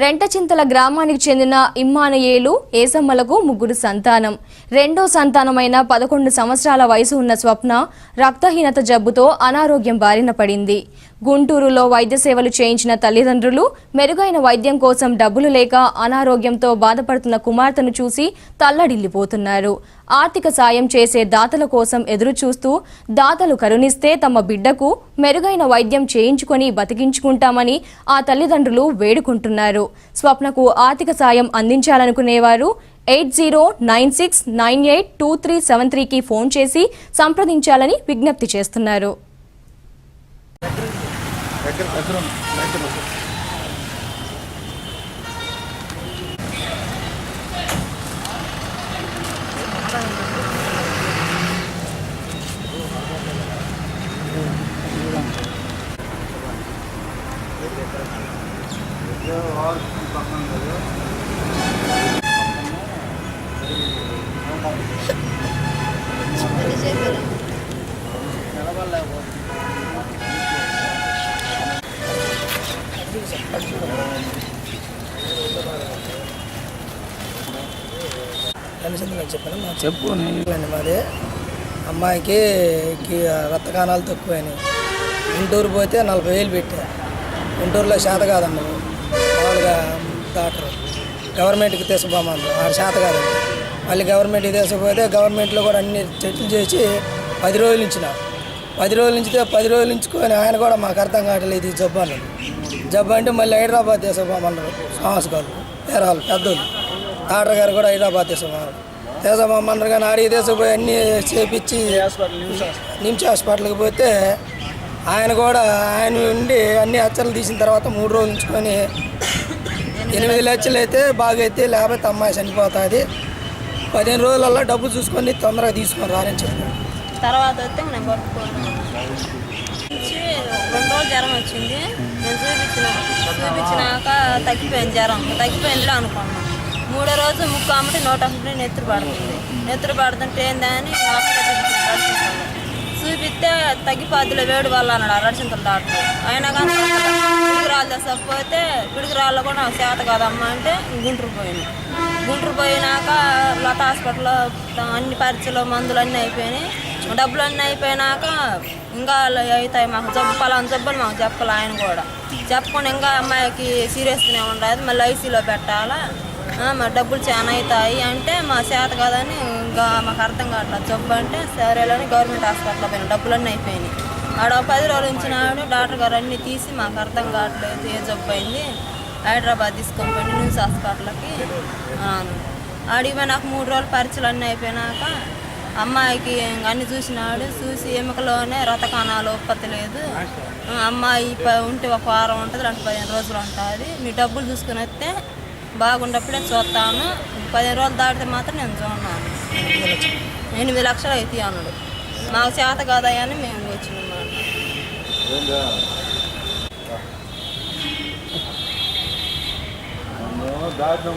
రెంటచింతల గ్రామానికి చెందిన ఇమ్మానయేలు ఏసమ్మలకు ముగ్గురు సంతానం. రెండో సంతానమైన పదకొండు సంవత్సరాల వయసు ఉన్న స్వప్న రక్తహీనత జబ్బుతో అనారోగ్యం బారిన పడింది. గుంటూరులో వైద్య సేవలు చేయించిన తల్లిదండ్రులు మెరుగైన వైద్యం కోసం డబ్బులు లేక అనారోగ్యంతో బాధపడుతున్న కుమార్తెను చూసి తల్లడిల్లిపోతున్నారు. ఆర్థిక సాయం చేసే దాతల కోసం ఎదురు చూస్తూ దాతలు కరుణిస్తే తమ బిడ్డకు మెరుగైన వైద్యం చేయించుకొని బతికించుకుంటామని ఆ తల్లిదండ్రులు వేడుకుంటున్నారు. స్వప్నకు ఆర్థిక సాయం అందించాలనుకునేవారు eight zero nine six nine eight two three seven త్రీకి ఫోన్ చేసి సంప్రదించాలని విజ్ఞప్తి చేస్తున్నారు. కలిసిందని చెప్పాను మా చెప్పు నేను అండి మాది అమ్మాయికి కి- రక్త కణాలు తక్కువైనాయి గుంటూరు పోతే నలభై వేలు పెట్టా గుంటూరులో శాత కాదమ్మ మామూలుగా డాక్టర్ గవర్నమెంట్కి తీసుకుపోమన్నారు ఆడ శాత కాదు మళ్ళీ గవర్నమెంట్కి తీసుకుపోతే గవర్నమెంట్లో కూడా అన్ని చెట్లు చేసి పది రోజులు ఇచ్చిన పది రోజులు ఉంచితే పది రోజులు ఉంచుకొని ఆయన కూడా మాకు అర్థం కావట్లేదు ఇది జబ్బు జబ్బు అంటే మళ్ళీ హైదరాబాద్ తీసుకుపోమన్నారు శ్వాసకాలు పేరాలు పెద్దోళ్ళు. డాక్టర్ గారు కూడా హైదరాబాద్ తీసుకుపోమన్నారు తీసుకుపోమన్నారు కానీ ఆడికి తీసుకుపోయి అన్నీ చేపించి నిమ్స్ హాస్పిటల్కి పోతే ఆయన కూడా ఆయన ఉండి అన్ని హత్యలు తీసిన తర్వాత మూడు రోజులు ఉంచుకొని ఎనిమిది లక్షలు అయితే బాగైతే లేకపోతే అమ్మాయి చనిపోతుంది. పదిహేను రోజులల్లో డబ్బు చూసుకొని తొందరగా తీసుకొని రారని చెప్పారు తర్వాత వస్తే నేను రెండు రోజులు జ్వరం వచ్చింది. తగ్గిపోయింది జ్వరం. తగ్గిపోయిందిలే అనుకున్నాం. మూడో రోజు ముక్కు అమ్మటి నూట అమ్మటి నెత్తురు పడుతుంది. నెత్తురు పడుతుంటే ఏందని హాస్పిటల్ చూపిస్తే తగ్గిపోద్దులే వేడి వల్ల అన్నాడు అరచింతల డాక్టర్. అయినా కానీ పిడుగురాళ్ళు తెసకపోతే పిడుగురాళ్ళు కూడా నాకు చేత కాదమ్మా అంటే గుంటూరు పోయింది గుంటూరు పోయినాక లత హాస్పిటల్లో అన్ని పరీక్షలు మందులు అన్నీ అయిపోయినాయి. డబ్బులు అన్నీ అయిపోయినాక ఇంకా అవుతాయి మాకు జబ్బు అని జబ్బులు మాకు చెప్పాలి ఆయన కూడా. చెప్పకుండా ఇంకా అమ్మాయికి సీరియస్గానే ఉండదు మళ్ళీ ఐసీలో పెట్టాలా? మా డబ్బులు చాలా అవుతాయి అంటే మా చేత కాదని ఇంకా మాకు అర్థం కావట్లేదు. జబ్బు అంటే సరేలోని గవర్నమెంట్ హాస్పిటల్లో డబ్బులు డబ్బులన్నీ అయిపోయినాయి. ఆడ ఒక పది రోజులు ఉంచినాడు. డాక్టర్ గారు అన్నీ తీసి మాకు అర్థం కావట్లేదు ఏ జబ్బు అయింది. హైదరాబాద్ తీసుకొని పోయి న్యూస్ హాస్పిటల్కి. అన్నాను నాకు మూడు రోజులు పరీక్షలు అన్నీ అయిపోయినాక అమ్మాయికి అన్ని చూసినాడు చూసి ఎముకలోనే రతకాణాలు ఉత్పత్తి లేదు. అమ్మాయి ప- ఉంటే ఒక వారం ఉంటుంది రెండు పదిహేను రోజులు ఉంటుంది. మీ డబ్బులు చూసుకుని వస్తే బాగుండప్పుడే చూస్తాను. పదిహేను రోజులు దాటితే మాత్రం నేను చూడన్నాను ఎనిమిది లక్షలు అయితే అన్నాడు. మాకు చేత కాదయ్యా అని మేము వచ్చినాం